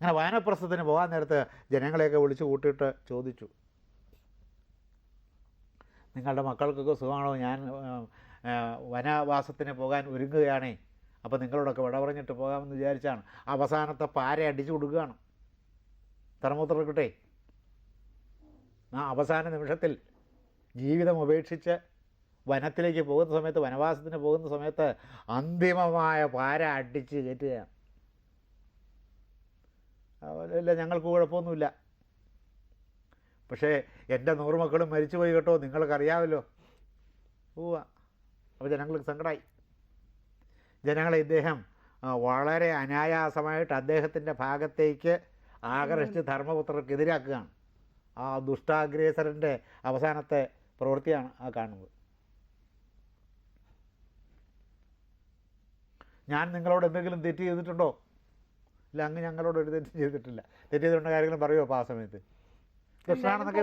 അങ്ങനെ വാനപ്രസ്ഥത്തിന് പോകാൻ നേരത്ത് ജനങ്ങളെയൊക്കെ വിളിച്ചു കൂട്ടിയിട്ട് ചോദിച്ചു. നിങ്ങളുടെ മക്കൾക്കൊക്കെ സുഖമാണോ? ഞാൻ വനവാസത്തിന് പോകാൻ ഒരുങ്ങുകയാണേ. അപ്പോൾ നിങ്ങളോടൊക്കെ വിട പറഞ്ഞിട്ട് പോകാമെന്ന് വിചാരിച്ചാണ്. അവസാനത്തെ പാര അടിച്ചു കൊടുക്കുകയാണ്. തർമ്മോത്തർക്കിട്ടെ ആ അവസാന നിമിഷത്തിൽ ജീവിതം ഉപേക്ഷിച്ച് വനത്തിലേക്ക് പോകുന്ന സമയത്ത് വനവാസത്തിന് പോകുന്ന സമയത്ത് അന്തിമമായ പാര അടിച്ച് കയറ്റുകയാണ്. ഇല്ല ഞങ്ങൾക്ക് കുഴപ്പമൊന്നുമില്ല. പക്ഷേ എന്റെ നൂറ് മരിച്ചു പോയി കേട്ടോ. നിങ്ങൾക്കറിയാമല്ലോ. പോവുക അപ്പോൾ ജനങ്ങൾക്ക് സങ്കടമായി ജനങ്ങളെ ഇദ്ദേഹം വളരെ അനായാസമായിട്ട് അദ്ദേഹത്തിന്റെ ഭാഗത്തേക്ക് ആകർഷിച്ച് ധർമ്മപുത്രർക്കെതിരാക്കുകയാണ്. ആ ദുഷ്ടാഗ്രേസരന്റെ അവസാനത്തെ പ്രവൃത്തിയാണ് ആ കാണുന്നത്. ഞാൻ നിങ്ങളോട് എന്തെങ്കിലും തെറ്റ് ചെയ്തിട്ടുണ്ടോ? ഇല്ല അങ്ങ് ഞങ്ങളോട് ഒരു തെറ്റ് ചെയ്തിട്ടില്ല. തെറ്റ് ചെയ്തിട്ടുള്ള കാര്യങ്ങളും പറയുമോ അപ്പോൾ ആ സമയത്ത്? ദുഷ്ടനാണെന്നൊക്കെ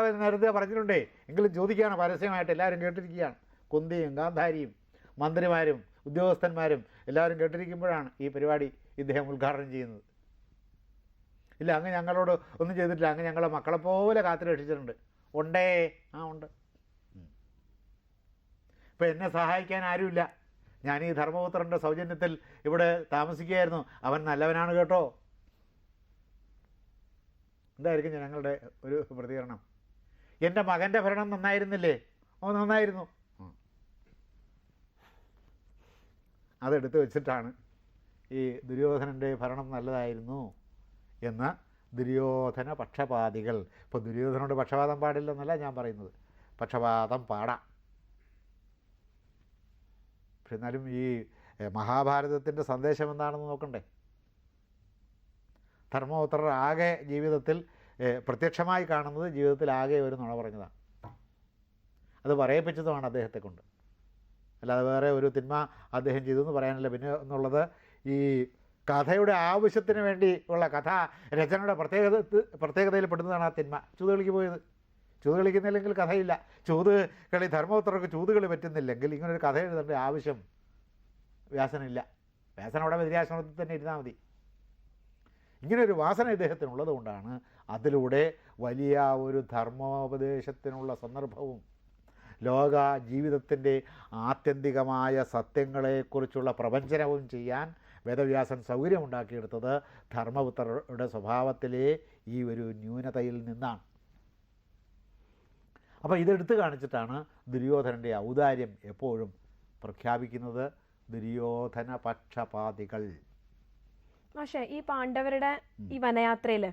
അവർ നേരത്തെ പറഞ്ഞിട്ടുണ്ടേ. എങ്കിലും ചോദിക്കുകയാണ് പരസ്യമായിട്ട്. എല്ലാവരും കേട്ടിരിക്കുകയാണ്. കുന്തിയും ഗാന്ധാരിയും മന്ത്രിമാരും ഉദ്യോഗസ്ഥന്മാരും എല്ലാവരും കേട്ടിരിക്കുമ്പോഴാണ് ഈ പരിപാടി ഇദ്ദേഹം ഉദ്ഘാടനം ചെയ്യുന്നത്. ഇല്ല അങ്ങ് ഞങ്ങളോട് ഒന്നും ചെയ്തിട്ടില്ല. അങ്ങ് ഞങ്ങളെ മക്കളെ പോലെ കാത്തു രക്ഷിച്ചിട്ടുണ്ട് ഉണ്ടേ? ആ ഉണ്ട്. ഇപ്പം എന്നെ സഹായിക്കാൻ ആരുമില്ല. ഞാൻ ഈ ധർമ്മപുത്രന്റെ സൗജന്യത്തിൽ ഇവിടെ താമസിക്കുകയായിരുന്നു. അവൻ നല്ലവനാണ് കേട്ടോ. എന്തായിരിക്കും ഞങ്ങളുടെ ഒരു പ്രതികരണം? എന്റെ മകന്റെ ഭരണം നന്നായിരുന്നില്ലേ? ഓ നന്നായിരുന്നു. അതെടുത്ത് വെച്ചിട്ടാണ് ഈ ദുര്യോധനന്റെ ഭരണം നല്ലതായിരുന്നു എന്ന ദുര്യോധന പക്ഷപാതികൾ. ഇപ്പോൾ ദുര്യോധനോട് പക്ഷപാതം പാടില്ലെന്നല്ല ഞാൻ പറയുന്നത്. പക്ഷപാതം പാടാം. എന്നാലും ഈ മഹാഭാരതത്തിന്റെ സന്ദേശം എന്താണെന്ന് നോക്കണ്ടേ? ധർമ്മപുത്രർ ആകെ ജീവിതത്തിൽ പ്രത്യക്ഷമായി കാണുന്നത് ജീവിതത്തിൽ ആകെ ഒരു നുണ പറഞ്ഞതാണ്. അത് പറയിപ്പിച്ചതുമാണ് അദ്ദേഹത്തെ കൊണ്ട്. അല്ലാതെ വേറെ ഒരു തിന്മ അദ്ദേഹം ചെയ്തു എന്ന് പറയാനില്ല. പിന്നെ എന്നുള്ളത് ഈ കഥയുടെ ആവശ്യത്തിന് വേണ്ടി ഉള്ള കഥ രചനയുടെ പ്രത്യേകത പ്രത്യേകതയിൽ പെടുന്നതാണ് ആ തിന്മ. ചുതുകളിക്ക് പോയത്. ചൂത് കളിക്കുന്നില്ലെങ്കിൽ കഥയില്ല. ചൂത് കളി ധർമ്മപുത്രർക്ക് ചൂത് കളി പറ്റുന്നില്ലെങ്കിൽ ഇങ്ങനൊരു കഥ എഴുതേണ്ട ആവശ്യം വ്യാസനില്ല. വ്യാസൻ അവിടെ വ്യതിരാശ്രമത്തിൽ തന്നെ ഇരുന്നാൽ മതി. ഇങ്ങനൊരു വാസന ഇദ്ദേഹത്തിനുള്ളത് കൊണ്ടാണ് അതിലൂടെ വലിയ ഒരു ധർമ്മോപദേശത്തിനുള്ള സന്ദർഭവും ലോക ജീവിതത്തിന്റെ ആത്യന്തികമായ സത്യങ്ങളെക്കുറിച്ചുള്ള പ്രവഞ്ചനവും ചെയ്യാൻ വേദവ്യാസൻ സൗകര്യമുണ്ടാക്കിയെടുത്തത് ധർമ്മപുത്രരുടെ സ്വഭാവത്തിലെ ഈ ഒരു ന്യൂനതയിൽ നിന്നാണ്. അപ്പോൾ ഇതെടുത്ത് കാണിച്ചിട്ടാണ് ദുര്യോധനന്റെ ഔദാര്യം എപ്പോഴും പ്രഖ്യാപിക്കുന്നത് ദുര്യോധന പക്ഷപാതികൾ പക്ഷേ ഈ പാണ്ഡവരുടെ ഈ വനയാത്രയിൽ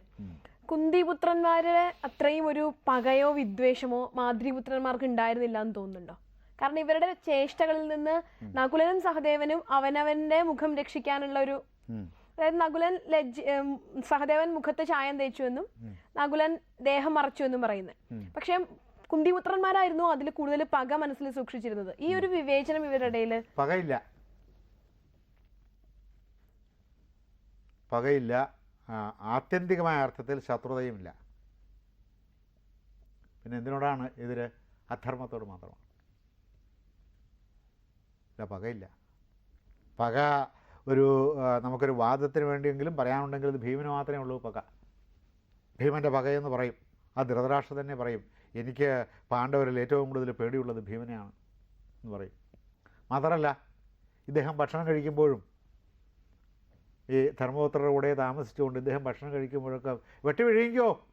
കുന്തിപുത്രന്മാരുടെ അത്രയും ഒരു പകയോ വിദ്വേഷമോ മാതൃപുത്രന്മാർക്ക് ഉണ്ടായിരുന്നില്ല എന്ന് തോന്നുന്നുണ്ടോ? കാരണം ഇവരുടെ ചേഷ്ടകളിൽ നിന്ന് നകുലനും സഹദേവനും അവനവന്റെ മുഖം രക്ഷിക്കാനുള്ള ഒരു അതായത് നകുലൻ ലജ്ജ സഹദേവൻ മുഖത്ത് ചായം തേച്ചു എന്നും നകുലൻ ദേഹം മറച്ചു എന്നും പറയുന്നത് പക്ഷെ കുന്തിപുത്രന്മാരായിരുന്നു അതിൽ കൂടുതൽ പക മനസ്സിൽ സൂക്ഷിച്ചിരുന്നത്. ഈ ഒരു വിവേചനം ഇവരുടെ പകയില്ല. പകയില്ല. ആത്യന്തികമായ അർത്ഥത്തിൽ ശത്രുതയുമില്ല. പിന്നെ എന്തിനോടാണ് എതിര്? അധർമ്മത്തോട് മാത്രമാണ്. ഇല്ല പകയില്ല. പക ഒരു നമുക്കൊരു വാദത്തിന് വേണ്ടിയെങ്കിലും പറയാനുണ്ടെങ്കിൽ ഇത് ഭീമന് മാത്രമേ ഉള്ളൂ പക. ഭീമന്റെ പകയെന്ന് പറയും. ആ ധൃതരാഷ്ട്രം തന്നെ പറയും. എനിക്ക് പാണ്ഡവരിൽ ഏറ്റവും കൂടുതൽ പേടിയുള്ളത് ഭീമനെയാണ് എന്ന് പറയും. മാത്രമല്ല ഇദ്ദേഹം ഭക്ഷണം കഴിക്കുമ്പോഴും ഈ ധർമ്മപുത്രരുടെ കൂടെ താമസിച്ചുകൊണ്ട് ഇദ്ദേഹം ഭക്ഷണം കഴിക്കുമ്പോഴൊക്കെ വെട്ടി വിഴുങ്ങിക്കോ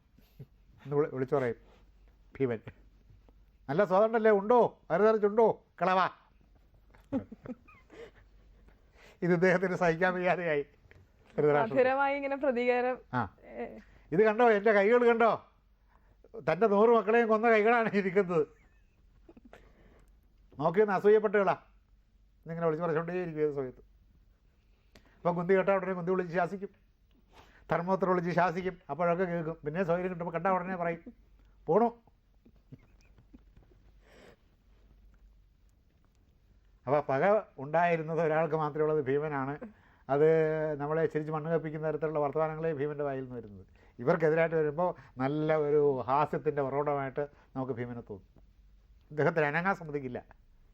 എന്ന് വിളി വിളിച്ചു പറയും ഭീമൻ. നല്ല സ്വാതന്ത്ര്യമല്ലേ ഉണ്ടോ? അരുതറിച്ചുണ്ടോ കളവാ. ഇത് ഇദ്ദേഹത്തിന് സഹിക്കാൻ വയ്യാതെയായി. ഇങ്ങനെ പ്രതികാരം ആ. ഇത് കണ്ടോ? എന്റെ കൈകൾ കണ്ടോ? തന്റെ നൂറ് മക്കളെയും കൊന്ന കൈകളാണ് ഇരിക്കുന്നത്. നോക്കിയൊന്ന് അസൂയപ്പെട്ടുകളാ വിളിച്ചു വിളിച്ച് പറഞ്ഞുകൊണ്ടേയിരിക്കും ഏത് സമയത്ത്. അപ്പം കുന്തി കേട്ടാൽ ഉടനെ കുന്തി വിളിച്ച് ശാസിക്കും. ധർമ്മത്തിൽ വിളിച്ച് ശാസിക്കും. അപ്പോഴൊക്കെ കേൾക്കും. പിന്നെ സൗകര്യം കിട്ടുമ്പോൾ കണ്ട ഉടനെ പറയും. പോണു. അപ്പോൾ പക ഉണ്ടായിരുന്നത് ഒരാൾക്ക് മാത്രമേ ഉള്ളത് ഭീമനാണ്. അത് നമ്മളെ ചിരിച്ച് മണ്ണ് കപ്പിക്കുന്ന തരത്തിലുള്ള വർത്തമാനങ്ങളെ ഭീമന്റെ വായിൽ നിന്ന് വരുന്നത്. ഇവർക്കെതിരായിട്ട് വരുമ്പോൾ നല്ല ഒരു ഹാസ്യത്തിന്റെ ഉറവിടമായിട്ട് നമുക്ക് ഭീമനെ തോന്നും. ഇദ്ദേഹത്തിന് അനങ്ങാൻ സമ്മതിക്കില്ല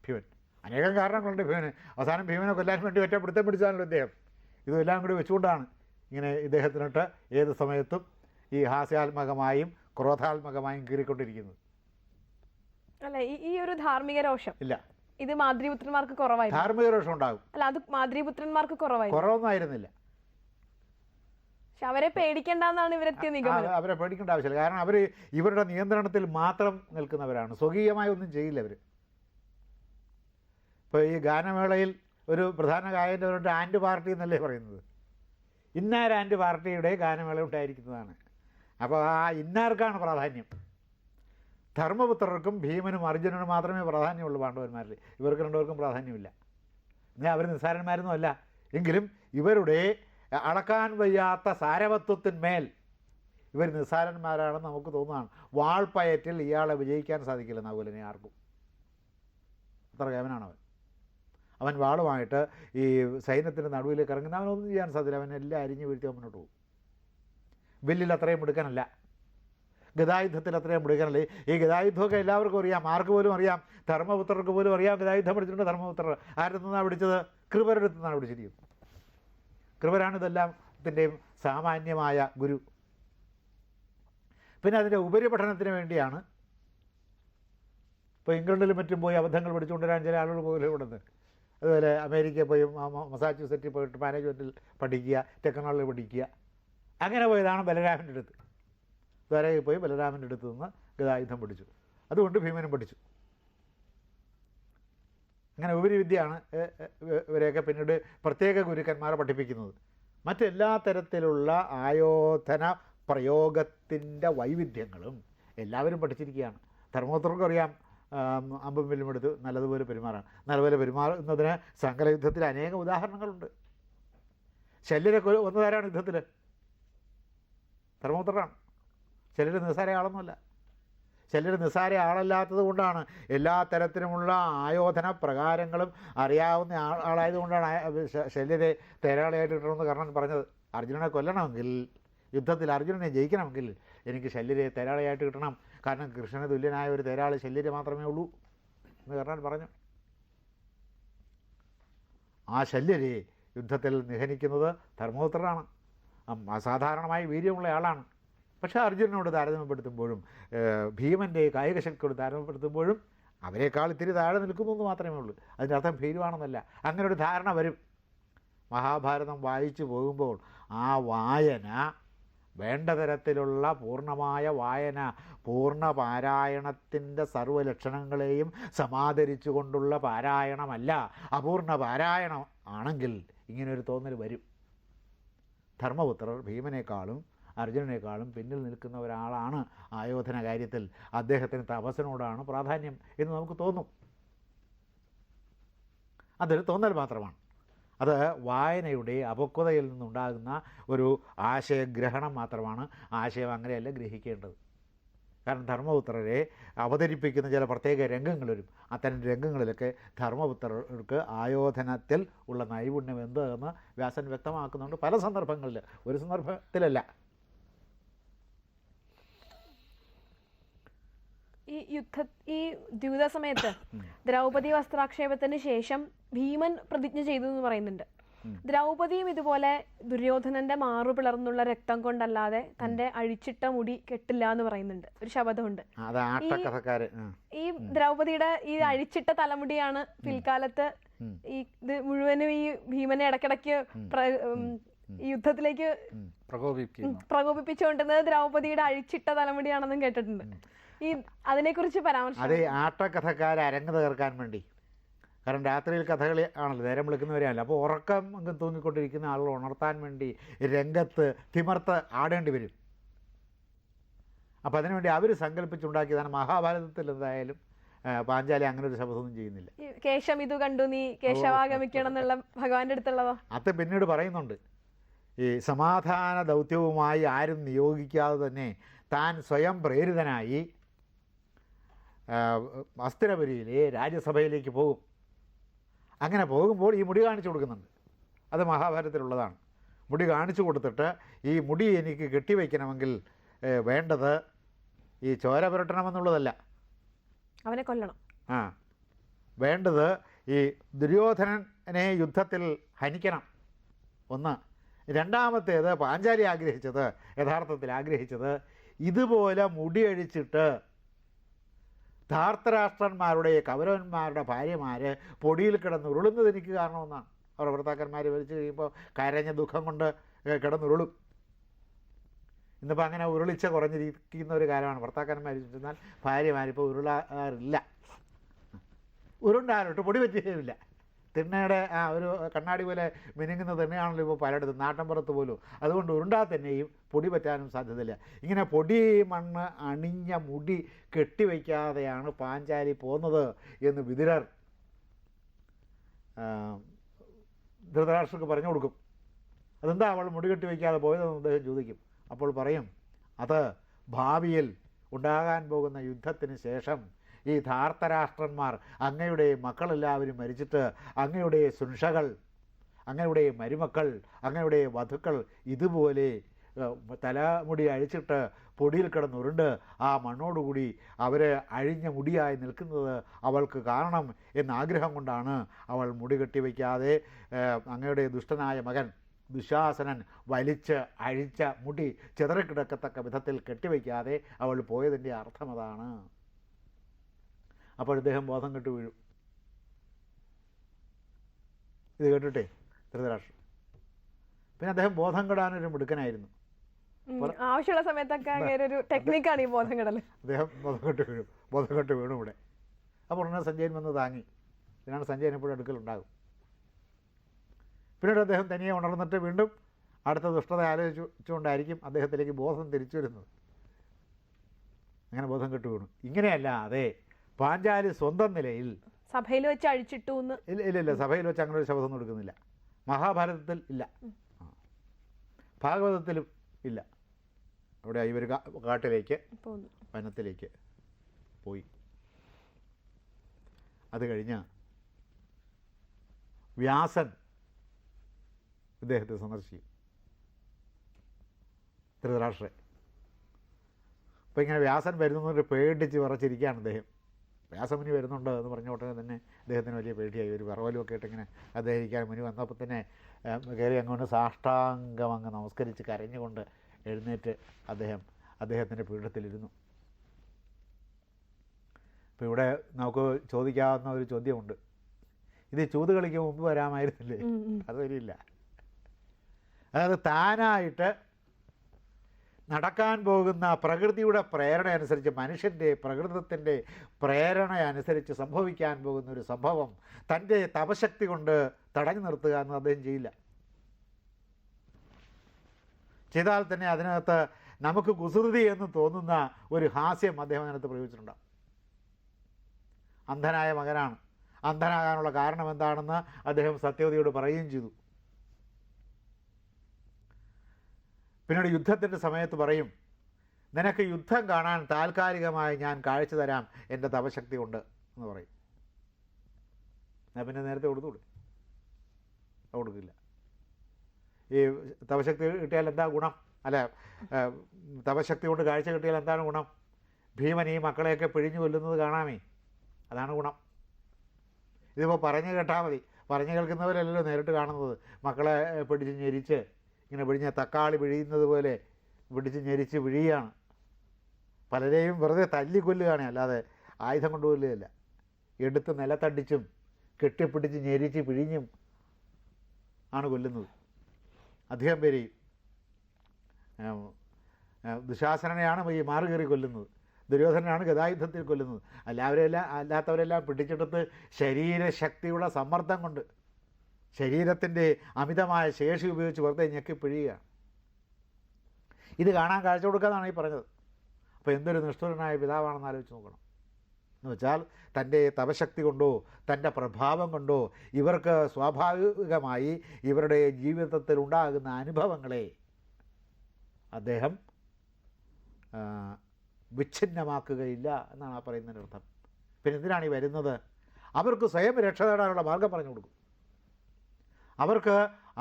ഭീമൻ. അനേകം കാരണങ്ങളുണ്ട് ഭീമന്. അവസാനം ഭീമനെ കൊല്ലാൻ വേണ്ടി ഒറ്റ പിടുത്തം പിടിച്ചാണല്ലോ ഇദ്ദേഹം. ഇതെല്ലാം കൂടി വെച്ചുകൊണ്ടാണ് ഇങ്ങനെ ഇദ്ദേഹത്തിനിട്ട് ഏത് സമയത്തും ഈ ഹാസ്യാത്മകമായും ക്രോധാത്മകമായും കീറിക്കൊണ്ടിരിക്കുന്നത്. അല്ല ഈ ഒരു ധാർമ്മിക രോഷം ഇല്ല. ഇത് മാതൃപുത്രന്മാർക്ക് കുറവായിരുന്നു. ധാർമ്മിക രോഷം ഉണ്ടാകും. അല്ല അത് മാതൃപുത്രന്മാർക്ക് കുറവായിരുന്നു. കുറവൊന്നും ആയിരുന്നില്ല. പക്ഷെ അവരെ പേടിക്കേണ്ടെന്നാണ് ഇവരെത്തിയ നിഗമനം. അവരെ പേടിക്കേണ്ട ആവശ്യമില്ല. കാരണം അവർ ഇവരുടെ നിയന്ത്രണത്തിൽ മാത്രം നിൽക്കുന്നവരാണ്. സ്വകീയമായി ഒന്നും ചെയ്യില്ല അവർ ഇപ്പോൾ ഈ ഗാനമേളയിൽ ഒരു പ്രധാന ഗായകന്റെ ഒരു ആൻഡ് പാർട്ടി എന്നല്ലേ പറയുന്നത്? ഇന്നാർ ആൻഡ് പാർട്ടിയുടെ ഗാനമേള ഉണ്ടായിരിക്കുന്നതാണ്. അപ്പോൾ ആ ഇന്നാർക്കാണ് പ്രാധാന്യം. ധർമ്മപുത്രർക്കും ഭീമനും അർജുനനും മാത്രമേ പ്രാധാന്യമുള്ളൂ പാണ്ഡവന്മാരിൽ ഇവർക്ക് രണ്ടുപേർക്കും പ്രാധാന്യമില്ല. എന്നാൽ അവർ നിസ്സാരന്മാരൊന്നും അല്ല. എങ്കിലും ഇവരുടെ അളക്കാൻ വയ്യാത്ത സാരവത്വത്തിന്മേൽ ഇവർ നിസ്സാരന്മാരാണെന്ന് നമുക്ക് തോന്നുന്നതാണ് വാൾപ്പയറ്റിൽ ഇയാളെ വിജയിക്കാൻ സാധിക്കില്ല നകുലനെ ആർക്കും. അത്ര കേവനാണ് അവൻ. അവൻ വാളുമായിട്ട് ഈ സൈന്യത്തിന്റെ നടുവിലേക്ക് ഇറങ്ങുന്ന അവനൊന്നും ചെയ്യാൻ സാധ്യത അവൻ എല്ലാം അരിഞ്ഞു വീഴ്ത്തി അവൻ മുന്നോട്ട് പോകും. വില്ലിൽ അത്രയും എടുക്കാനല്ല ഗതായുദ്ധത്തിൽ അത്രയും എടുക്കാനല്ല ഈ ഗതായുദ്ധമൊക്കെ എല്ലാവർക്കും അറിയാം. ആർക്ക് പോലും അറിയാം. ധർമ്മപുത്രർക്ക് പോലും അറിയാം. ഗതായുദ്ധം പഠിച്ചിട്ടുണ്ട് ധർമ്മപുത്രർ. ആരുടെ നിന്നാണ് പിടിച്ചത്? കൃപരുടെ നിന്നാണ് പിടിച്ചിരിക്കുന്നത്. കൃപരാണ് ഇതെല്ലാം ഇതിന്റെയും സാമാന്യമായ ഗുരു. പിന്നെ അതിന്റെ ഉപരിപഠനത്തിന് വേണ്ടിയാണ് ഇപ്പോൾ ഇംഗ്ലണ്ടിലും മറ്റും പോയി അബദ്ധങ്ങൾ പഠിച്ചുകൊണ്ടിരാൻ ചില ആളുകൾ പോലും ഇവിടുന്ന് അതുപോലെ അമേരിക്കയിൽ പോയി മസാച്യൂസെറ്റിൽ പോയിട്ട് മാനേജ്മെന്റിൽ പഠിക്കുക ടെക്നോളജി പഠിക്കുക. അങ്ങനെ പോയതാണ് ബലരാമന്റെ അടുത്ത്. ദ്വാരകയിൽ പോയി ബലരാമന്റെ അടുത്ത് നിന്ന് ഗതായുധം പഠിച്ചു അതുകൊണ്ട് ഭീമനും പഠിച്ചു. അങ്ങനെ ഉപരിവിദ്യയാണ് ഇവരെയൊക്കെ പിന്നീട് പ്രത്യേക ഗുരുക്കന്മാരെ പഠിപ്പിക്കുന്നത്. മറ്റെല്ലാ തരത്തിലുള്ള ആയോധന പ്രയോഗത്തിന്റെ വൈവിധ്യങ്ങളും എല്ലാവരും പഠിച്ചിരിക്കുകയാണ്. ധർമ്മപുത്രർക്കും അറിയാം അമ്പും വില്ലും എടുത്ത് നല്ലതുപോലെ പെരുമാറാൻ. നല്ലപോലെ പെരുമാറുന്നതിന് സങ്കലയുദ്ധത്തിൽ അനേകം ഉദാഹരണങ്ങളുണ്ട്. ശല്യരൊക്കെ ഒന്നുകാരാണ് യുദ്ധത്തിൽ ധർമ്മപുത്രാണ് ശല്യർ നിസ്സാര ആളൊന്നുമല്ല ശല്യർ നിസ്സാര ആളല്ലാത്തത് കൊണ്ടാണ്. എല്ലാ തരത്തിലുമുള്ള ആയോധന പ്രകാരങ്ങളും അറിയാവുന്ന ആൾ ആളായതുകൊണ്ടാണ് ശല്യരെ തേരാളിയായിട്ടിട്ടുണ്ടെന്ന് കർണൻ പറഞ്ഞത്. അർജുനനെ കൊല്ലണമെങ്കിൽ യുദ്ധത്തിൽ അർജുനനെ ജയിക്കണമെങ്കിൽ എനിക്ക് ശല്യരെ തേരാളിയായിട്ട് കിട്ടണം. കാരണം കൃഷ്ണന് തുല്യനായ ഒരു തേരാളി ശല്യര് മാത്രമേ ഉള്ളൂ എന്ന് കർണൻ പറഞ്ഞു. ആ ശല്യരെ യുദ്ധത്തിൽ നിഹനിക്കുന്നത് ധർമ്മപുത്രനാണ് അസാധാരണമായി വീര്യമുള്ള ആളാണ്. പക്ഷേ അർജുനനോട് താരതമ്യപ്പെടുത്തുമ്പോഴും ഭീമന്റെ കായിക ശക്തിയോട് താരതമ്യപ്പെടുത്തുമ്പോഴും അവരെക്കാൾ ഇത്തിരി താഴെ നിൽക്കുന്നു എന്ന് മാത്രമേ ഉള്ളൂ. അതിന്റെ അർത്ഥം ഭീരുവാണെന്നല്ല. അങ്ങനെ ഒരു ധാരണ വരും. മഹാഭാരതം വായിച്ചു പോകുമ്പോൾ ആ വായന വേണ്ട തരത്തിലുള്ള പൂർണമായ വായന പൂർണ പാരായണത്തിന്റെ സർവലക്ഷണങ്ങളെയും സമാദരിച്ചുകൊണ്ടുള്ള പാരായണമല്ല അപൂർണ പാരായണം ആണെങ്കിൽ ഇങ്ങനൊരു തോന്നൽ വരും. ധർമ്മപുത്രർ ഭീമനേക്കാളും അർജുനനേക്കാളും പിന്നിൽ നിൽക്കുന്ന ഒരാളാണ് ആയോധന കാര്യത്തിൽ. അദ്ദേഹത്തിന് തപസ്സിനോടാണ് പ്രാധാന്യം എന്ന് നമുക്ക് തോന്നും. അതൊരു തോന്നൽ മാത്രമാണ്. അത് വായനയുടെ അപക്വതയിൽ നിന്നുണ്ടാകുന്ന ഒരു ആശയഗ്രഹണം മാത്രമാണ് ആശയം അങ്ങനെയല്ല ഗ്രഹിക്കേണ്ടത്. കാരണം ധർമ്മപുത്രരെ അവതരിപ്പിക്കുന്ന ചില പ്രത്യേക രംഗങ്ങൾ വരും അത്തരം രംഗങ്ങളിലൊക്കെ ധർമ്മപുത്രർക്ക് ആയോധനത്തിൽ ഉള്ള നൈപുണ്യം എന്ത് എന്ന് വ്യാസൻ വ്യക്തമാക്കുന്നുണ്ട്. പല സന്ദർഭങ്ങളിൽ ഒരു സന്ദർഭത്തിലല്ല. ഈ യുദ്ധ ഈ ദ്യൂത സമയത്ത് ദ്രൗപദി വസ്ത്രാക്ഷേപത്തിന് ശേഷം ഭീമൻ പ്രതിജ്ഞ ചെയ്തു എന്ന് പറയുന്നുണ്ട്. ദ്രൗപദിയും ഇതുപോലെ ദുര്യോധനന്റെ മാറു പിളർന്നുള്ള രക്തം കൊണ്ടല്ലാതെ തന്റെ അഴിച്ചിട്ട മുടി കെട്ടില്ല എന്ന് പറയുന്നുണ്ട്. ഒരു ശബ്ദമുണ്ട് ഈ ദ്രൗപദിയുടെ ഈ അഴിച്ചിട്ട തലമുടിയാണ് പിൽക്കാലത്ത് ഈ ഇത് മുഴുവനും ഈ ഭീമനെ ഇടക്കിടക്ക് ഈ യുദ്ധത്തിലേക്ക് പ്രകോപിപ്പിച്ചുകൊണ്ടിരുന്നത് ദ്രൗപദിയുടെ അഴിച്ചിട്ട തലമുടിയാണെന്നും കേട്ടിട്ടുണ്ട്. ഈ അതിനെക്കുറിച്ച് പരാമർശം അതെ ആട്ട ആട്ടക്കഥക്കാർ അരങ്ങ് തകർക്കാൻ വേണ്ടി. കാരണം രാത്രിയിൽ കഥകളി ആണല്ലോ നേരം വിളിക്കുന്നവരെയല്ല അപ്പോൾ ഉറക്കം തൂങ്ങിക്കൊണ്ടിരിക്കുന്ന ആളുകൾ ഉണർത്താൻ വേണ്ടി രംഗത്ത് തിമർത്ത് ആടേണ്ടി വരും. അപ്പോൾ അതിനുവേണ്ടി അവർ സങ്കല്പിച്ചുണ്ടാക്കിയതാണ് മഹാഭാരതത്തിൽ എന്തായാലും പാഞ്ചാലി അങ്ങനെ ഒരു ശബ്ദമൊന്നും ചെയ്യുന്നില്ല. കേശം ഇത് കണ്ടു നീ കേശവാഗമിക്കണം എന്നുള്ള ഭഗവാന്റെ അടുത്തുള്ളതോ? അത് പിന്നീട് പറയുന്നുണ്ട്. ഈ സമാധാന ദൗത്യവുമായി ആരും നിയോഗിക്കാതെ തന്നെ താൻ സ്വയം പ്രേരിതനായി അസ്ഥിരപുരിയിലെ രാജ്യസഭയിലേക്ക് പോകും. അങ്ങനെ പോകുമ്പോൾ ഈ മുടി കാണിച്ചു കൊടുക്കുന്നുണ്ട്. അത് മഹാഭാരതത്തിലുള്ളതാണ്. മുടി കാണിച്ചു കൊടുത്തിട്ട് ഈ മുടി എനിക്ക് കെട്ടിവയ്ക്കണമെങ്കിൽ ഏ, വേണ്ടത് ഈ ചോര പുരട്ടണമെന്നുള്ളതല്ല. അവനെ കൊല്ലണം. ആ വേണ്ടത് ഈ ദുര്യോധനനെ യുദ്ധത്തിൽ ഹനിക്കണം. ഒന്ന്. രണ്ടാമത്തേത് പാഞ്ചാലി ആഗ്രഹിച്ചത് യഥാർത്ഥത്തിൽ ആഗ്രഹിച്ചത് ഇതുപോലെ മുടിയഴിച്ചിട്ട് ധാർത്തരാഷ്ട്രന്മാരുടെ കൗരവന്മാരുടെ ഭാര്യമാർ പൊടിയിൽ കിടന്ന് ഉരുളുന്നത് എനിക്ക് കാരണമെന്നാണ്. അവർ ഭർത്താക്കന്മാർ വലിച്ചു കഴിയുമ്പോൾ കരഞ്ഞ ദുഃഖം കൊണ്ട് കിടന്നുരുളും. ഇന്നിപ്പോൾ അങ്ങനെ ഉരുളിച്ച കുറഞ്ഞിരിക്കുന്ന ഒരു കാലമാണ്. ഭർത്താക്കന്മാർ ചെന്നാൽ ഭാര്യമാരിപ്പോൾ ഉരുളാറില്ല. ഉരുണ്ടാലോട്ട് പൊടി പറ്റുകയുമില്ല തിണ്ണയുടെ ആ ഒരു കണ്ണാടി പോലെ മിനുങ്ങുന്ന തിണ്ണയാണല്ലോ ഇപ്പോൾ പലയിടത്തും നാട്ടിൻപുറത്ത് പോലും. അതുകൊണ്ട് ഉരുണ്ടാൽ തന്നെയും പൊടി പറ്റാനും സാധ്യതയില്ല. ഇങ്ങനെ പൊടി മണ്ണ് അണിഞ്ഞ മുടി കെട്ടിവയ്ക്കാതെയാണ് പാഞ്ചാലി പോകുന്നത് എന്ന് വിതിരർ ധൃതരാഷ്ട്രക്ക് പറഞ്ഞു കൊടുക്കും. അതെന്താ അവൾ മുടി കെട്ടി വയ്ക്കാതെ പോയതെന്ന് അദ്ദേഹം ചോദിക്കും. അപ്പോൾ പറയും അത് ഭാവിയിൽ ഉണ്ടാകാൻ പോകുന്ന യുദ്ധത്തിന് ശേഷം ഈ ധാർത്തരാഷ്ട്രന്മാർ അങ്ങയുടെ മക്കളെല്ലാവരും മരിച്ചിട്ട് അങ്ങയുടെ സുൻഷകൾ അങ്ങയുടെ മരുമക്കൾ അങ്ങയുടെ വധുക്കൾ ഇതുപോലെ തലമുടി അഴിച്ചിട്ട് പൊടിയിൽ കിടന്നുരുണ്ട്. ആ മണ്ണോടുകൂടി അവർ അഴിഞ്ഞ മുടിയായി നിൽക്കുന്നത് അവൾക്ക് കാണണം എന്ന ആഗ്രഹം കൊണ്ടാണ് അവൾ മുടി കെട്ടിവയ്ക്കാതെ അങ്ങയുടെ ദുഷ്ടനായ മകൻ ദുശാസനൻ വലിച്ച് അഴിച്ച മുടി ചിതറിക്കിടക്കത്തക്ക വിധത്തിൽ കെട്ടിവയ്ക്കാതെ അവൾ പോയതിന്റെ അർത്ഥം അതാണ്. അപ്പോൾ അദ്ദേഹം ബോധം കെട്ട് വീഴും. ഇത് കേട്ടിട്ടേ? ധൃതരാഷ്ട്രം പിന്നെ അദ്ദേഹം ബോധം കെടാനൊരു മിടുക്കനായിരുന്നു. ആവശ്യമുള്ള സമയത്തൊക്കെ ഒരു ടെക്നിക്കാണ് ഈ ബോധം കെടൽ അദ്ദേഹം ബോധം കെട്ട് വീഴും. ബോധം കെട്ട് വീണു ഇവിടെ. അപ്പോൾ ഉടനെ സഞ്ജയൻ വന്ന് താങ്ങി. ഇതിനാണ് സഞ്ജയൻ എപ്പോഴും അടുക്കലുണ്ടാകും പിന്നീട് അദ്ദേഹം തനിയെ ഉണർന്നിട്ട് വീണ്ടും അടുത്ത ദുഷ്ടത ആലോചിച്ചുകൊണ്ടായിരിക്കും അദ്ദേഹത്തിലേക്ക് ബോധം തിരിച്ചു വരുന്നത്. അങ്ങനെ ബോധം കെട്ടു വീണു. ഇങ്ങനെയല്ല അതെ. പാഞ്ചാലി സ്വന്തം നിലയിൽ സഭയിൽ വെച്ച് അഴിച്ചിട്ടു എന്ന് ഇല്ല ഇല്ല ഇല്ല സഭയിൽ വെച്ച് അങ്ങനെ ഒരു ശബ്ദമൊന്നും എടുക്കുന്നില്ല മഹാഭാരതത്തിൽ ഇല്ല. ഭാഗവതത്തിലും ഇല്ല. അവിടെ ഇവർ കാട്ടിലേക്ക് വനത്തിലേക്ക് പോയി. അത് കഴിഞ്ഞ് വ്യാസൻ ഇദ്ദേഹത്തെ സന്ദർശിക്കും ധൃതരാഷ്ട്രെ അപ്പോൾ ഇങ്ങനെ വ്യാസൻ വരുന്നതിന് പേടിച്ച് വിറച്ചിരിക്കുകയാണ് അദ്ദേഹം വ്യാസമുനി വരുന്നുണ്ട് എന്ന് പറഞ്ഞ ഉടനെ തന്നെ അദ്ദേഹത്തിന് വലിയ പേടിയായി. ഒരു വിറവലുമൊക്കെ ആയിട്ട് ഇങ്ങനെ അദ്ദേഹം മുനി വന്നപ്പോൾ തന്നെ കയറി അങ്ങോട്ട് സാഷ്ടാംഗം അങ്ങ് നമസ്കരിച്ച് കരഞ്ഞുകൊണ്ട് എഴുന്നേറ്റ് അദ്ദേഹം അദ്ദേഹത്തിന്റെ പീഠത്തിലിരുന്നു. അപ്പോൾ ഇവിടെ നമുക്ക് ചോദിക്കാവുന്ന ഒരു ചോദ്യമുണ്ട്. ഇത് ചൂത് കളിക്ക് മുമ്പ് വരാമായിരുന്നില്ലേ? ഉം, ഉം. അത് വരില്ല അതായത് താനായിട്ട് നടക്കാൻ പോകുന്ന പ്രകൃതിയുടെ പ്രേരണ അനുസരിച്ച് മനുഷ്യന്റെ പ്രകൃതത്തിന്റെ പ്രേരണ അനുസരിച്ച് സംഭവിക്കാൻ പോകുന്ന ഒരു സംഭവം തന്റെ തപശക്തി കൊണ്ട് തടഞ്ഞു നിർത്തുക എന്ന് അദ്ദേഹം ചെയ്യില്ല. ചെയ്താൽ തന്നെ അതിനകത്ത് നമുക്ക് കുസൃതി എന്ന് തോന്നുന്ന ഒരു ഹാസ്യം അദ്ദേഹം അതിനകത്ത് പ്രയോഗിച്ചിട്ടുണ്ട്. അന്ധനായ മകനാണ്. അന്ധനാകാനുള്ള കാരണം എന്താണെന്ന് അദ്ദേഹം സത്യവതിയോട് പറയുകയും ചെയ്തു. പിന്നീട് യുദ്ധത്തിന്റെ സമയത്ത് പറയും നിനക്ക് യുദ്ധം കാണാൻ താൽക്കാലികമായി ഞാൻ കാഴ്ച തരാം. എന്റെ തപശക്തി കൊണ്ട് എന്ന് പറയും. ഞാൻ പിന്നെ നേരത്തെ കൊടുത്തുകൂടെ കൊടുക്കില്ല. ഈ തപശക്തി കിട്ടിയാൽ എന്താ ഗുണം? അല്ല തപശക്തി കൊണ്ട് കാഴ്ച കിട്ടിയാൽ എന്താണ് ഗുണം? ഭീമൻ ഈ മക്കളെയൊക്കെ പിഴിഞ്ഞു കൊല്ലുന്നത് കാണാമേ. അതാണ് ഗുണം. ഇതിപ്പോൾ പറഞ്ഞു കേട്ടാൽ മതി. പറഞ്ഞു കേൾക്കുന്നവരല്ലല്ലോ നേരിട്ട് കാണുന്നത്. മക്കളെ പിടിച്ച് ഞെരിച്ച് ഇങ്ങനെ പിഴിഞ്ഞ തക്കാളി വിഴിയുന്നത് പോലെ വിടിച്ച് ഞെരിച്ച് വിഴിയാണ്. പലരെയും വെറുതെ തല്ലിക്കൊല്ലുകയാണ് അല്ലാതെ ആയുധം കൊണ്ടുപോലുകയല്ല എടുത്ത് നിലത്തടിച്ചും കെട്ടിപ്പിടിച്ച് ഞെരിച്ച് പിഴിഞ്ഞും ആണ് കൊല്ലുന്നത്. അധികം പേരെയും ഏം, ഈ മാറി കയറി കൊല്ലുന്നത്. ദുര്യോധനനാണ് ഗതായുദ്ധത്തിൽ കൊല്ലുന്നത്. എല്ലാവരെല്ലാം അല്ലാത്തവരെല്ലാം പിടിച്ചെടുത്ത് ശരീരശക്തിയുടെ സമ്മർദ്ദം കൊണ്ട് ശരീരത്തിന്റെ അമിതമായ ശേഷി ഉപയോഗിച്ച് വെറുതെ ഞെക്കി പിഴിയുകയാണ്. ഇത് കാണാൻ കാഴ്ച കൊടുക്കാന്നാണ് ഈ പറഞ്ഞത്. അപ്പോൾ എന്തൊരു നിഷ്ഠുരനായ പിതാവാണെന്ന് ആലോചിച്ച് നോക്കണം. എന്ന് വെച്ചാൽ തന്റെ തപശക്തി കൊണ്ടോ തന്റെ പ്രഭാവം കൊണ്ടോ ഇവർക്ക് സ്വാഭാവികമായി ഇവരുടെ ജീവിതത്തിൽ ഉണ്ടാകുന്ന അനുഭവങ്ങളെ അദ്ദേഹം വിച്ഛിന്നമാക്കുകയില്ല എന്നാണ് ആ പറയുന്നതിന്റെ അർത്ഥം. പിന്നെ എന്തിനാണ് ഈ വരുന്നത്? അവർക്ക് സ്വയം രക്ഷ നേടാനുള്ള മാർഗം പറഞ്ഞു കൊടുക്കും. അവർക്ക്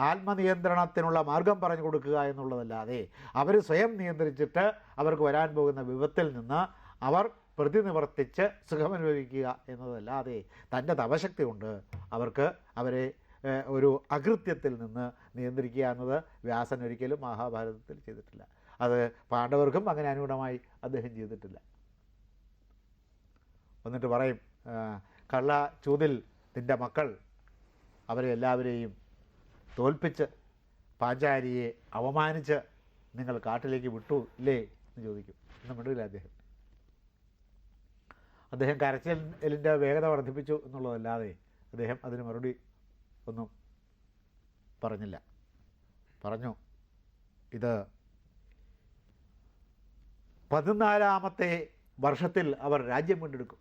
ആത്മനിയന്ത്രണത്തിനുള്ള മാർഗം പറഞ്ഞു കൊടുക്കുക എന്നുള്ളതല്ലാതെ അവർ സ്വയം നിയന്ത്രിച്ചിട്ട് അവർക്ക് വരാൻ പോകുന്ന വിപത്തിൽ നിന്ന് അവർ പ്രതിനിവർത്തിച്ച് സുഖമനുഭവിക്കുക എന്നതല്ലാതെ തന്റെ തപശക്തി കൊണ്ട് അവർക്ക് അവരെ ഒരു അകൃത്യത്തിൽ നിന്ന് നിയന്ത്രിക്കുക എന്നത് വ്യാസൻ ഒരിക്കലും മഹാഭാരതത്തിൽ ചെയ്തിട്ടില്ല. അത് പാണ്ഡവർക്കും അങ്ങനെ അനുഗുണമായി അദ്ദേഹം ചെയ്തിട്ടില്ല. എന്നിട്ട് പറയും കള്ള ചൂതിൽ നിന്റെ മക്കൾ അവരെ എല്ലാവരെയും തോൽപ്പിച്ച് പാഞ്ചാരിയെ അവമാനിച്ച് നിങ്ങൾ കാട്ടിലേക്ക് വിട്ടു ഇല്ലേ എന്ന് ചോദിക്കും. എന്ന് മിണ്ടില്ല അദ്ദേഹം. അദ്ദേഹം കരച്ചിലിന്റെ വേഗത വർദ്ധിപ്പിച്ചു എന്നുള്ളതല്ലാതെ അദ്ദേഹം അതിന് മറുപടി ഒന്നും പറഞ്ഞില്ല. പറഞ്ഞു ഇത് പതിനാലാമത്തെ വർഷത്തിൽ അവർ രാജ്യം വീണ്ടെടുക്കും.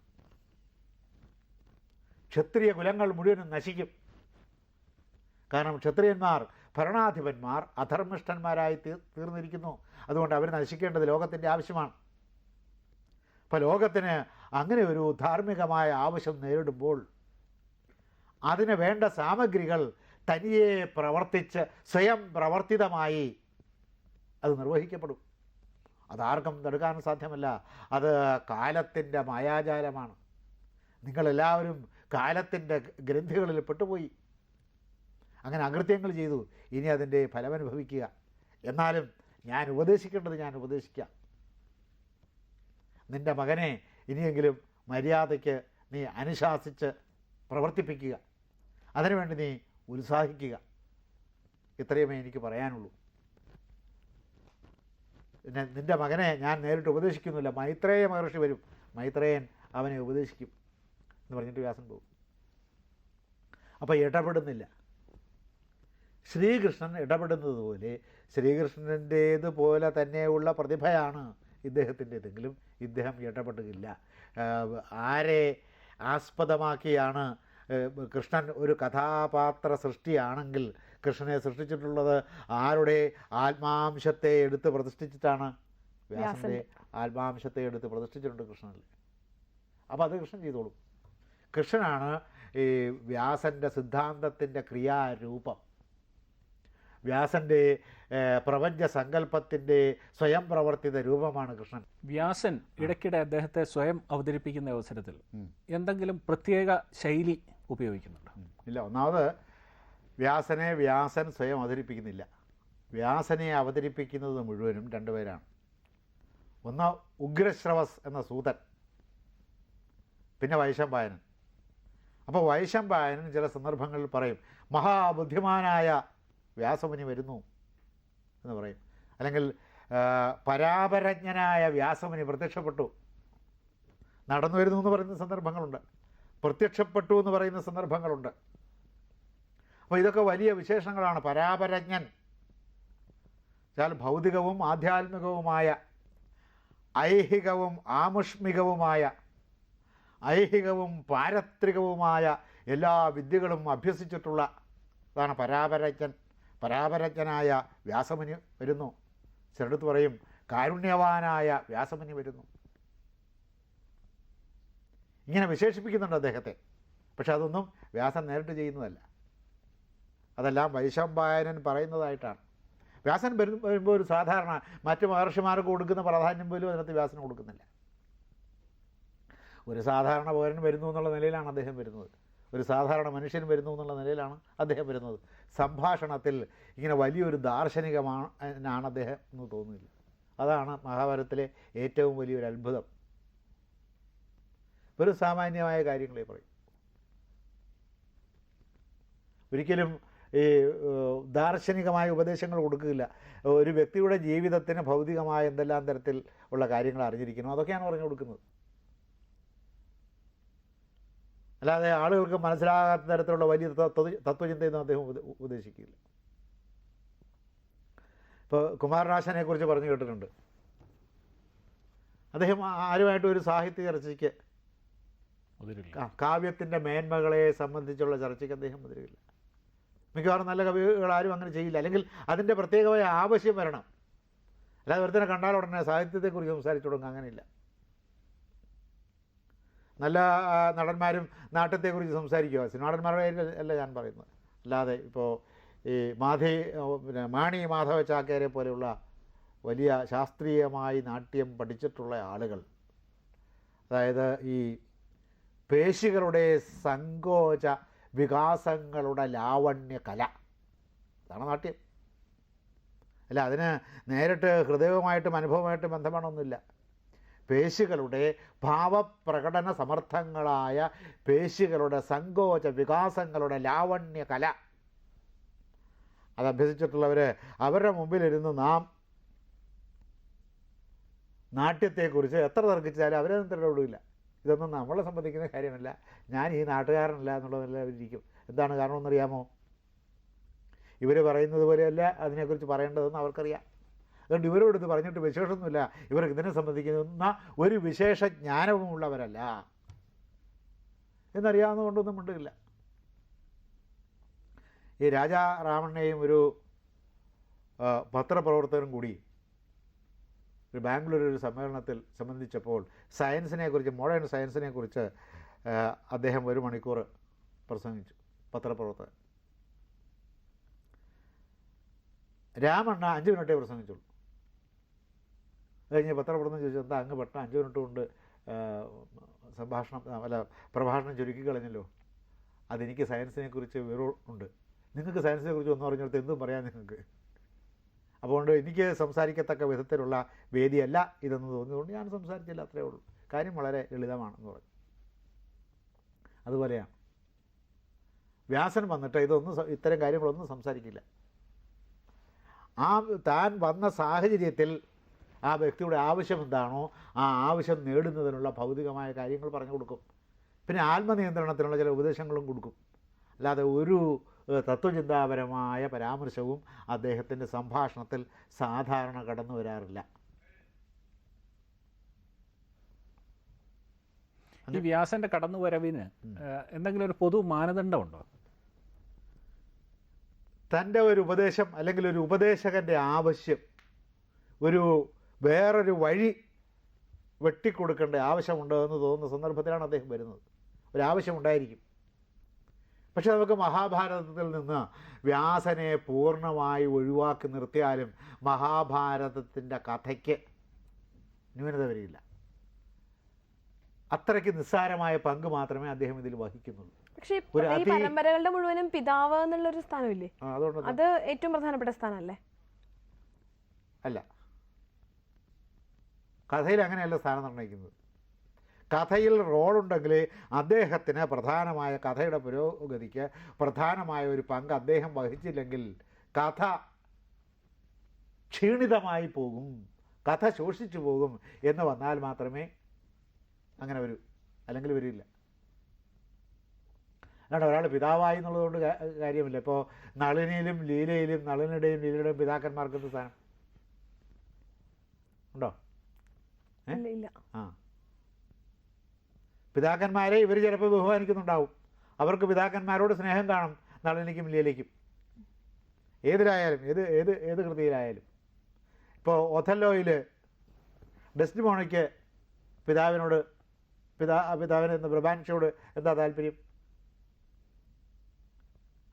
ക്ഷത്രിയ കുലങ്ങൾ മുഴുവനും നശിക്കും. കാരണം ക്ഷത്രിയന്മാർ ഭരണാധിപന്മാർ അധർമ്മിഷ്ഠന്മാരായി തീർ തീർന്നിരിക്കുന്നു. അതുകൊണ്ട് അവർ നശിക്കേണ്ടത് ലോകത്തിന്റെ ആവശ്യമാണ്. അപ്പോൾ ലോകത്തിന് അങ്ങനെ ഒരു ധാർമ്മികമായ ആവശ്യം നേരിടുമ്പോൾ അതിന് വേണ്ട സാമഗ്രികൾ തനിയെ പ്രവർത്തിച്ച് സ്വയം പ്രവർത്തിതമായി അത് നിർവഹിക്കപ്പെടും. അതാർക്കും തടുക്കാൻ സാധ്യമല്ല. അത് കാലത്തിന്റെ മായാജാലമാണ്. നിങ്ങളെല്ലാവരും കാലത്തിന്റെ ഗ്രന്ഥികളിൽ പെട്ടുപോയി. അങ്ങനെ അകൃത്യങ്ങൾ ചെയ്തു. ഇനി അതിന്റെ ഫലമനുഭവിക്കുക എന്നാലും ഞാൻ ഉപദേശിക്കേണ്ടത് ഞാൻ ഉപദേശിക്കാം. നിന്റെ മകനെ ഇനിയെങ്കിലും മര്യാദയ്ക്ക് നീ അനുശാസിച്ച് പ്രവർത്തിപ്പിക്കുക. അതിനുവേണ്ടി നീ ഉത്സാഹിക്കുക. ഇത്രയുമേ എനിക്ക് പറയാനുള്ളൂ. പിന്നെ നിന്റെ മകനെ ഞാൻ നേരിട്ട് ഉപദേശിക്കുന്നില്ല. മൈത്രേയ മഹർഷി വരും. മൈത്രേയൻ അവനെ ഉപദേശിക്കും എന്ന് പറഞ്ഞിട്ട് വ്യാസൻ പോകും. അപ്പോൾ ഇടപെടുന്നില്ല. ശ്രീകൃഷ്ണൻ ഇടപെടുന്നത് പോലെ ശ്രീകൃഷ്ണന്റേതുപോലെ തന്നെയുള്ള പ്രതിഭയാണ് ഇദ്ദേഹത്തിന്റെതെങ്കിലും ഇദ്ദേഹം ഇടപെടുകയില്ല. ആരെ ആസ്പദമാക്കിയാണ് കൃഷ്ണൻ ഒരു കഥാപാത്ര സൃഷ്ടിയാണെങ്കിൽ കൃഷ്ണനെ സൃഷ്ടിച്ചിട്ടുള്ളത് ആരുടെ ആത്മാംശത്തെ എടുത്ത് പ്രതിഷ്ഠിച്ചിട്ടാണ്? വ്യാസന്റെ ആത്മാംശത്തെ എടുത്ത് പ്രതിഷ്ഠിച്ചിട്ടുണ്ട് കൃഷ്ണനിൽ. അപ്പോൾ അത് കൃഷ്ണൻ ചെയ്തോളും. കൃഷ്ണനാണ് ഈ വ്യാസന്റെ സിദ്ധാന്തത്തിന്റെ ക്രിയാരൂപം. വ്യാസന്റെ പ്രപഞ്ച സങ്കല്പത്തിന്റെ സ്വയം പ്രവർത്തിത രൂപമാണ് കൃഷ്ണൻ. വ്യാസൻ ഇടയ്ക്കിടെ അദ്ദേഹത്തെ സ്വയം അവതരിപ്പിക്കുന്ന അവസരത്തിൽ എന്തെങ്കിലും പ്രത്യേക ശൈലി ഉപയോഗിക്കുന്നുണ്ട്? ഇല്ല ഒന്നാമത് വ്യാസനെ വ്യാസൻ സ്വയം അവതരിപ്പിക്കുന്നില്ല. വ്യാസനെ അവതരിപ്പിക്കുന്നത് മുഴുവനും രണ്ടുപേരാണ് ഒന്ന് ഉഗ്രശ്രവസ് എന്ന സൂതൻ പിന്നെ വൈശംപായനൻ അപ്പോൾ വൈശംപായനൻ ചില സന്ദർഭങ്ങളിൽ പറയും മഹാബുദ്ധിമാനായ വ്യാസമുനി വരുന്നു എന്ന് പറയും. അല്ലെങ്കിൽ പരാപരജ്ഞനായ വ്യാസമുനി പ്രത്യക്ഷപ്പെട്ടു. നടന്നു വരുന്നു എന്ന് പറയുന്ന സന്ദർഭങ്ങളുണ്ട്. പ്രത്യക്ഷപ്പെട്ടു എന്ന് പറയുന്ന സന്ദർഭങ്ങളുണ്ട്. അപ്പോൾ ഇതൊക്കെ വലിയ വിശേഷങ്ങളാണ്. പരാപരജ്ഞൻ. വെച്ചാൽ ഭൗതികവും ആധ്യാത്മികവുമായ ഐഹികവും ആമുഷ്മികവുമായ ഐഹികവും പാരത്രികവുമായ എല്ലാ വിദ്യകളും അഭ്യസിച്ചിട്ടുള്ള അതാണ് പരാപരജ്ഞൻ. പരാപരജ്ഞനായ വ്യാസമുനി വരുന്നു. ചിലടത്ത് പറയും കാരുണ്യവാനായ വ്യാസമുനി വരുന്നു. ഇങ്ങനെ വിശേഷിപ്പിക്കുന്നുണ്ട് അദ്ദേഹത്തെ. പക്ഷെ അതൊന്നും വ്യാസൻ നേരിട്ട് ചെയ്യുന്നതല്ല. അതെല്ലാം വൈശംപായനൻ പറയുന്നതായിട്ടാണ്. വ്യാസൻ വരും വരുമ്പോൾ ഒരു സാധാരണ മറ്റു മഹർഷിമാർക്ക് കൊടുക്കുന്ന പ്രാധാന്യം പോലും അതിനകത്ത് വ്യാസന് കൊടുക്കുന്നില്ല. ഒരു സാധാരണ പൗരൻ വരുന്നു എന്നുള്ള നിലയിലാണ് അദ്ദേഹം വരുന്നത്. ഒരു സാധാരണ മനുഷ്യൻ വരുന്നു എന്നുള്ള നിലയിലാണ് അദ്ദേഹം വരുന്നത്. സംഭാഷണത്തിൽ ഇങ്ങനെ വലിയൊരു ദാർശനികമാണ് അദ്ദേഹം എന്ന് തോന്നുന്നില്ല. അതാണ് മഹാഭാരതത്തിലെ ഏറ്റവും വലിയൊരു അത്ഭുതം. ഒരു സാമാന്യമായ കാര്യങ്ങളെ പറയും. ഒരിക്കലും ഈ ദാർശനികമായ ഉപദേശങ്ങൾ കൊടുക്കുകയില്ല. ഒരു വ്യക്തിയുടെ ജീവിതത്തിന് ഭൗതികമായ എന്തെല്ലാം തരത്തിൽ ഉള്ള കാര്യങ്ങൾ അറിഞ്ഞിരിക്കണം അതൊക്കെയാണ് പറഞ്ഞു കൊടുക്കുന്നത്. അല്ലാതെ ആളുകൾക്ക് മനസ്സിലാകാത്ത തരത്തിലുള്ള വലിയ തത്വ തത്വചിന്തയൊന്നും അദ്ദേഹം ഉദ്ദേശിക്കില്ല ഇപ്പോൾ കുമാരനാശനെ കുറിച്ച് പറഞ്ഞു കേട്ടിട്ടുണ്ട്. അദ്ദേഹം ആരുമായിട്ടും ഒരു സാഹിത്യ ചർച്ചയ്ക്ക് കാവ്യത്തിന്റെ മേന്മകളെ സംബന്ധിച്ചുള്ള ചർച്ചയ്ക്ക് അദ്ദേഹം മുതിരില്ല. മിക്കവാറും നല്ല കവികൾ ആരും അങ്ങനെ ചെയ്യില്ല. അല്ലെങ്കിൽ അതിന്റെ പ്രത്യേകമായ ആവശ്യം വരണം. അല്ലാതെ വെറുതെ കണ്ടാൽ ഉടനെ സാഹിത്യത്തെക്കുറിച്ച് സംസാരിച്ചു തുടങ്ങുക അങ്ങനെയില്ല. നല്ല നടന്മാരും നാട്ടത്തെക്കുറിച്ച് സംസാരിക്കുക സിനിമ നടന്മാരുടെ അല്ല ഞാൻ പറയുന്നത്. അല്ലാതെ ഇപ്പോൾ ഈ മാധി പിന്നെ മാണി മാധവ ചാക്കേരെ പോലെയുള്ള വലിയ ശാസ്ത്രീയമായി നാട്യം പഠിച്ചിട്ടുള്ള ആളുകൾ. അതായത് ഈ പേശികളുടെ സങ്കോച വികാസങ്ങളുടെ ലാവണ്യ കല. അതാണ് നാട്യം. അല്ല അതിന് നേരിട്ട് ഹൃദയവുമായിട്ടും അനുഭവമായിട്ടും ബന്ധമാണൊന്നുമില്ല. പേശികളുടെ ഭാവപ്രകടന സമർത്ഥങ്ങളായ പേശികളുടെ സങ്കോച വികാസങ്ങളുടെ ലാവണ്യ കല. അത് അഭ്യസിച്ചിട്ടുള്ളവർ അവരുടെ മുമ്പിലിരുന്ന് നാം നാട്യത്തെക്കുറിച്ച് എത്ര തർക്കിച്ചാലും അവരൊന്നും തിരവിടില്ല ഇതൊന്നും നമ്മളെ സംബന്ധിക്കുന്ന കാര്യമല്ല. ഞാൻ ഈ നാട്ടുകാരനല്ല എന്നുള്ളതല്ല അവരിയ്ക്കും എന്താണ് കാരണമെന്നറിയാമോ? ഇവർ പറയുന്നത് പോലെയല്ല അതിനെക്കുറിച്ച് പറയേണ്ടതെന്ന് അവർക്കറിയാം. അതുകൊണ്ട് ഇവരോട് ഇത് പറഞ്ഞിട്ട് വിശേഷമൊന്നുമില്ല. ഇവർക്ക് ഇതിനെ സംബന്ധിക്കുന്ന ഒരു വിശേഷ ജ്ഞാനവും ഉള്ളവരല്ല എന്നറിയാവുന്നതുകൊണ്ടൊന്നും മിണ്ടില്ല. ഈ രാജാ രാമണ്ണയും ഒരു പത്രപ്രവർത്തകരും കൂടി ഒരു ബാംഗ്ലൂർ ഒരു സമ്മേളനത്തിൽ സംബന്ധിച്ചപ്പോൾ സയൻസിനെ കുറിച്ച് മോഡേൺ സയൻസിനെ കുറിച്ച് അദ്ദേഹം ഒരു മണിക്കൂർ പ്രസംഗിച്ചു പത്രപ്രവർത്തകൻ. രാമണ്ണ അഞ്ച് മിനിറ്റേ പ്രസംഗിച്ചുള്ളൂ. അത് കഴിഞ്ഞ് പത്രപ്രവർത്തനം ചോദിച്ചു എന്താ അങ്ങ് പെട്ടെന്ന് അഞ്ച് മിനിറ്റ് കൊണ്ട് സംഭാഷണം അല്ല പ്രഭാഷണം ചുരുക്കി കളഞ്ഞല്ലോ. അതെനിക്ക് സയൻസിനെ കുറിച്ച് വിവരം ഉണ്ട്. നിങ്ങൾക്ക് സയൻസിനെ കുറിച്ച് ഒന്നും അറിഞ്ഞിടത്ത് എന്തും പറയാം നിങ്ങൾക്ക്. അതുകൊണ്ട് എനിക്ക് സംസാരിക്കത്തക്ക വിധത്തിലുള്ള വേദിയല്ല ഇതെന്ന് തോന്നിയതുകൊണ്ട് ഞാൻ സംസാരിച്ചില്ല അത്രേ ഉള്ളൂ. കാര്യം വളരെ ലളിതമാണെന്ന് പറഞ്ഞു. അതുപോലെയാണ് വ്യാസൻ വന്നിട്ട് ഇതൊന്നും ഇത്തരം കാര്യങ്ങളൊന്നും സംസാരിക്കില്ല. ആ താൻ വന്ന സാഹചര്യത്തിൽ ആ വ്യക്തിയുടെ ആവശ്യം എന്താണോ ആ ആവശ്യം നേടുന്നതിനുള്ള ഭൗതികമായ കാര്യങ്ങൾ പറഞ്ഞു കൊടുക്കും. പിന്നെ ആത്മനിയന്ത്രണത്തിനുള്ള ചില ഉപദേശങ്ങളും കൊടുക്കും. അല്ലാതെ ഒരു തത്വചിന്താപരമായ പരാമർശവും അദ്ദേഹത്തിന്റെ സംഭാഷണത്തിൽ സാധാരണ കടന്നു വരാറില്ല. ഈ വ്യാസന്റെ കടന്നുവരവിന് വരവിന് എന്തെങ്കിലും ഒരു പൊതു മാനദണ്ഡമുണ്ടോ? തന്റെ ഒരു ഉപദേശം അല്ലെങ്കിൽ ഒരു ഉപദേശകന്റെ ആവശ്യം ഒരു വേറൊരു വഴി വെട്ടിക്കൊടുക്കേണ്ട ആവശ്യമുണ്ടോ എന്ന് തോന്നുന്ന സന്ദർഭത്തിലാണ് അദ്ദേഹം വരുന്നത്. ഒരാവശ്യമുണ്ടായിരിക്കും. പക്ഷേ നമുക്ക് മഹാഭാരതത്തിൽ നിന്ന് വ്യാസനെ പൂർണമായി ഒഴിവാക്കി നിർത്തിയാലും മഹാഭാരതത്തിന്റെ കഥയ്ക്ക് ന്യൂനത വരില്ല. അത്രയ്ക്ക് നിസ്സാരമായ പങ്ക് മാത്രമേ അദ്ദേഹം ഇതിൽ വഹിക്കുന്നുള്ളൂ. പക്ഷേ ഈ- പരമ്പരകളുടെ മുഴുവനും പിതാവ് എന്നുള്ളൊരു സ്ഥാനമില്ലേ? അത് ഏറ്റവും പ്രധാനപ്പെട്ട സ്ഥാനമല്ലേ? അല്ല. കഥയിൽ അങ്ങനെയല്ല സ്ഥാനം നിർണയിക്കുന്നത്. കഥയിൽ റോളുണ്ടെങ്കിൽ അദ്ദേഹത്തിന് പ്രധാനമായ കഥയുടെ പുരോഗതിക്ക് പ്രധാനമായ ഒരു പങ്ക് അദ്ദേഹം വഹിച്ചില്ലെങ്കിൽ കഥ ക്ഷീണിതമായി പോകും കഥ ശോഷിച്ചു പോകും എന്ന് വന്നാൽ മാത്രമേ അങ്ങനെ വരൂ അല്ലെങ്കിൽ വരില്ല. അല്ലാണ്ട് ഒരാൾ പിതാവായി എന്നുള്ളതുകൊണ്ട് കാര്യമില്ല. ഇപ്പോൾ നളിനിയിലും ലീലയിലും നളിനിയുടെയും ലീലയുടെയും പിതാക്കന്മാർക്ക് എന്ത് സ്ഥാനം? ഉണ്ടോ? ആ. പിതാക്കന്മാരെ ഇവർ ചിലപ്പോൾ ബഹുമാനിക്കുന്നുണ്ടാവും. അവർക്ക് പിതാക്കന്മാരോട് സ്നേഹം കാണും. നളിനിക്കും ലീലയ്ക്കും ഏതിലായാലും ഏത് ഏത് ഏത് കൃതിയിലായാലും. ഇപ്പോൾ ഒഥല്ലോയിൽ ഡെസ്റ്റിമോണയ്ക്ക് പിതാവിനോട് പിതാ പിതാവിന് എന്ന പ്രഭാൻഷയോട് എന്താ താല്പര്യം?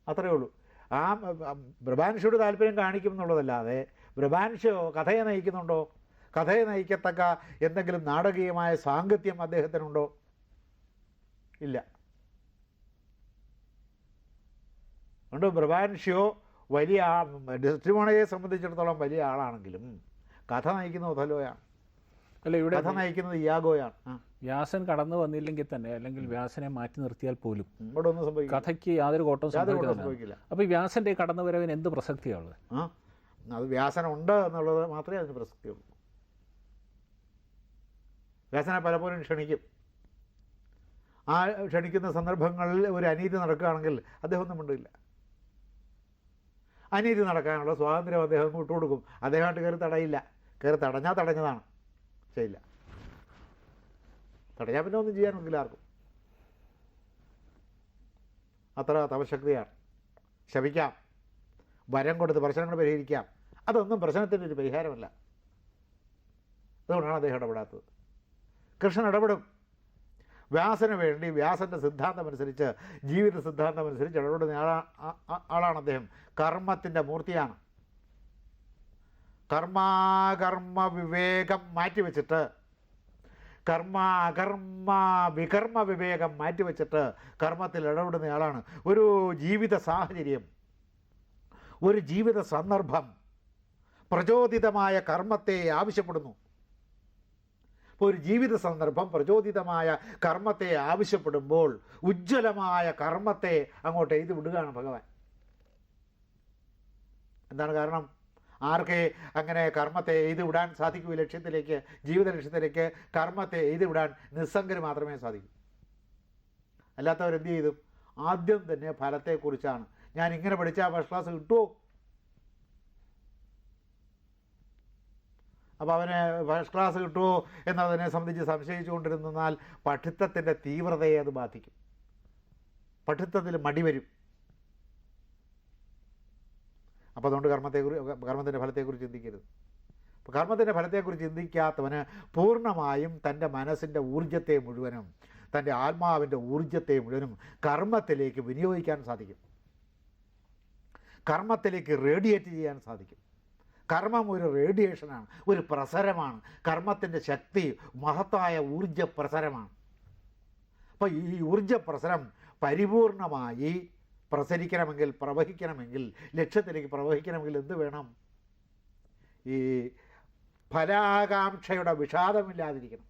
അത്രയേ ഉള്ളൂ. ആ പ്രഭാൻഷയോട് താല്പര്യം കാണിക്കും എന്നുള്ളതല്ലാതെ പ്രഭാൻഷയോ കഥയെ നയിക്കുന്നുണ്ടോ? കഥയെ നയിക്കത്തക്ക എന്തെങ്കിലും നാടകീയമായ സാങ്കത്യം അദ്ദേഹത്തിനുണ്ടോ? ഇല്ല. അതുകൊണ്ട് പ്രഭാൻഷ്യോ വലിയ ആ ഡെസ്റ്റിമോണയെ സംബന്ധിച്ചിടത്തോളം വലിയ ആളാണെങ്കിലും കഥ നയിക്കുന്ന ഒഥലോയാണ്. അല്ല ഇവിടെ കഥ നയിക്കുന്നത് ഇയാഗോയാണ്. വ്യാസൻ കടന്നു വന്നില്ലെങ്കിൽ തന്നെ അല്ലെങ്കിൽ വ്യാസനെ മാറ്റി നിർത്തിയാൽ പോലും ഇവിടെ ഒന്നും സംഭവിക്കും കഥയ്ക്ക് യാതൊരു കോട്ടവും സംഭവിക്കില്ല. അപ്പോൾ വ്യാസന്റെ കടന്നുവരവിന് എന്ത് പ്രസക്തിയാണ് ആ. അത് വ്യാസനുണ്ട് എന്നുള്ളത് മാത്രമേ അതിന് പ്രസക്തിയുള്ളൂ. വ്യാസനെ പലപ്പോഴും ക്ഷണിക്കും. ആ ക്ഷണിക്കുന്ന സന്ദർഭങ്ങളിൽ ഒരു അനീതി നടക്കുകയാണെങ്കിൽ അദ്ദേഹം ഒന്നും മിണ്ടില്ല. അനീതി നടക്കാനുള്ള സ്വാതന്ത്ര്യം അദ്ദേഹം വിട്ടുകൊടുക്കും അദ്ദേഹമായിട്ട് കയറി തടയില്ല. കയറി തടഞ്ഞാൽ തടഞ്ഞതാണ്. ചെയ്യില്ല തടയാൻ പിന്നെ ഒന്നും ചെയ്യാനൊക്കില്ല ആർക്കും. അത്ര തപശക്തിയാണ്. ശപിക്കാം. വരം കൊടുത്ത് പ്രശ്നങ്ങൾ പരിഹരിക്കാം. അതൊന്നും പ്രശ്നത്തിന്റെ ഒരു പരിഹാരമല്ല. അതുകൊണ്ടാണ് അദ്ദേഹം ഇടപെടാത്തത്. കൃഷ്ണൻ ഇടപെടും. വ്യാസന് വേണ്ടി വ്യാസന്റെ സിദ്ധാന്തം അനുസരിച്ച് ജീവിത സിദ്ധാന്തം അനുസരിച്ച് ഇടപെടുന്ന ആളാ ആളാണ് അദ്ദേഹം. കർമ്മത്തിന്റെ മൂർത്തിയാണ്. കർമാകർമ്മ വിവേകം മാറ്റിവെച്ചിട്ട് കർമാകർമ്മ വികർമ്മ വിവേകം മാറ്റിവെച്ചിട്ട് കർമ്മത്തിൽ ഇടപെടുന്നയാളാണ് ഒരു ജീവിത സാഹചര്യം ഒരു ജീവിത സന്ദർഭം പ്രചോദിതമായ കർമ്മത്തെ ആവശ്യപ്പെടുന്നു. ഇപ്പോൾ ഒരു ജീവിത സന്ദർഭം പ്രചോദിതമായ കർമ്മത്തെ ആവശ്യപ്പെടുമ്പോൾ ഉജ്ജ്വലമായ കർമ്മത്തെ അങ്ങോട്ട് എഴുതി വിടുകയാണ് ഭഗവാൻ. എന്താണ് കാരണം? ആർക്കേ അങ്ങനെ കർമ്മത്തെ എഴുതി വിടാൻ സാധിക്കൂ? ലക്ഷ്യത്തിലേക്ക് ജീവിത ലക്ഷ്യത്തിലേക്ക് കർമ്മത്തെ എഴുതി വിടാൻ നിസ്സംഗന് മാത്രമേ സാധിക്കൂ. അല്ലാത്തവരെന്ത് ചെയ്തു? ആദ്യം തന്നെ ഫലത്തെക്കുറിച്ചാണ്. ഞാൻ ഇങ്ങനെ പഠിച്ചാൽ ഫസ്റ്റ് ക്ലാസ് കിട്ടുമോ അപ്പോൾ അവന് ഫസ്റ്റ് ക്ലാസ് കിട്ടുമോ എന്നതിനെ സംബന്ധിച്ച് സംശയിച്ചുകൊണ്ടിരുന്നാൽ പഠിത്തത്തിന്റെ തീവ്രതയെ അത് ബാധിക്കും. പഠിത്തത്തിൽ മടി വരും. അപ്പോൾ അതുകൊണ്ട് കർമ്മത്തെക്കുറിച്ച് കർമ്മത്തിന്റെ ഫലത്തെക്കുറിച്ച് ചിന്തിക്കരുത്. അപ്പോൾ കർമ്മത്തിന്റെ ഫലത്തെക്കുറിച്ച് ചിന്തിക്കാത്തവന് പൂർണമായും തന്റെ മനസ്സിന്റെ ഊർജത്തെ മുഴുവനും തന്റെ ആത്മാവിന്റെ ഊർജത്തെ മുഴുവനും കർമ്മത്തിലേക്ക് വിനിയോഗിക്കാൻ സാധിക്കും. കർമ്മത്തിലേക്ക് റേഡിയേറ്റ് ചെയ്യാൻ സാധിക്കും. കർമ്മം ഒരു റേഡിയേഷനാണ് ഒരു പ്രസരമാണ്. കർമ്മത്തിന്റെ ശക്തി മഹത്തായ ഊർജ പ്രസരമാണ്. അപ്പോൾ ഈ ഊർജ പ്രസരം പരിപൂർണമായി പ്രസരിക്കണമെങ്കിൽ പ്രവഹിക്കണമെങ്കിൽ ലക്ഷ്യത്തിലേക്ക് പ്രവഹിക്കണമെങ്കിൽ എന്ത് വേണം? ഈ ഫലാകാംക്ഷയുടെ വിഷാദമില്ലാതിരിക്കണം.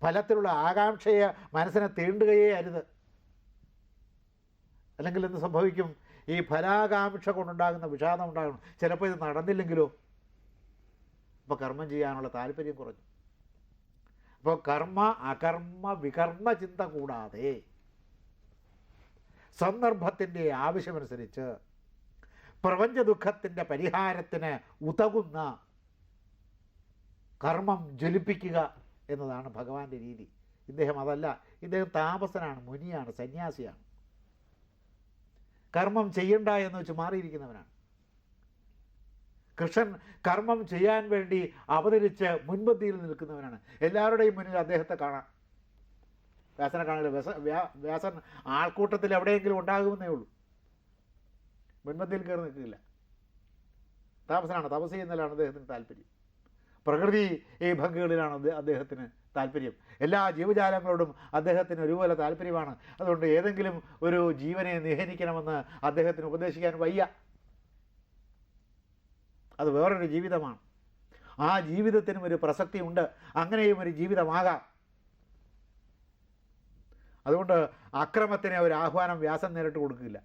ഫലത്തിലുള്ള ആകാംക്ഷയെ മനസ്സിനെ തീണ്ടുകയേ അരുത്. അല്ലെങ്കിൽ എന്ത് സംഭവിക്കും? ഈ ഫലാകാംക്ഷ കൊണ്ടുണ്ടാകുന്ന വിഷാദം ഉണ്ടാകണം ചിലപ്പോൾ ഇത് നടന്നില്ലെങ്കിലോ? അപ്പോൾ കർമ്മം ചെയ്യാനുള്ള താല്പര്യം കുറഞ്ഞു. അപ്പോൾ കർമ്മ അകർമ്മ വികർമ്മ ചിന്ത കൂടാതെ സന്ദർഭത്തിന്റെ ആവശ്യമനുസരിച്ച് പ്രപഞ്ച ദുഃഖത്തിന്റെ പരിഹാരത്തിന് ഉതകുന്ന കർമ്മം ജ്വലിപ്പിക്കുക എന്നതാണ് ഭഗവാന്റെ രീതി. ഇദ്ദേഹം അതല്ല ഇദ്ദേഹം താപസനാണ് മുനിയാണ് സന്യാസിയാണ്. കർമ്മം ചെയ്യണ്ട എന്ന് വെച്ച് മാറിയിരിക്കുന്നവനാണ്. കൃഷ്ണൻ കർമ്മം ചെയ്യാൻ വേണ്ടി അവതരിച്ച് മുൻപന്തിയിൽ നിൽക്കുന്നവനാണ്. എല്ലാവരുടെയും മുന്നിൽ അദ്ദേഹത്തെ കാണാം. വ്യാസനെ കാണില്ല വ്യാസ വ്യാ- വ്യാസൻ ആൾക്കൂട്ടത്തിൽ എവിടെയെങ്കിലും ഉണ്ടാകുമെന്നേ ഉള്ളൂ. മുൻപന്തിയിൽ കയറി നിൽക്കില്ല താപസനാണ് തപസ് ചെയ്യുന്നതിലാണ് അദ്ദേഹത്തിന് താല്പര്യം. പ്രകൃതി ഈ ഭംഗികളിലാണ് അദ്ദേഹ- അദ്ദേഹത്തിന് താല്പര്യം. എല്ലാ ജീവജാലങ്ങളോടും അദ്ദേഹത്തിന് ഒരുപോലെ താല്പര്യമാണ്. അതുകൊണ്ട് ഏതെങ്കിലും ഒരു ജീവനെ നിഹനിക്കണമെന്ന് അദ്ദേഹത്തിന് ഉപദേശിക്കാൻ വയ്യ. അത് വേറൊരു ജീവിതമാണ്. ആ ജീവിതത്തിനും ഒരു പ്രസക്തിയുണ്ട്. അങ്ങനെയും ഒരു ജീവിതമാകാം. അതുകൊണ്ട് അക്രമത്തിന് ഒരു ആഹ്വാനം വ്യാസം നേരിട്ട് കൊടുക്കില്ല.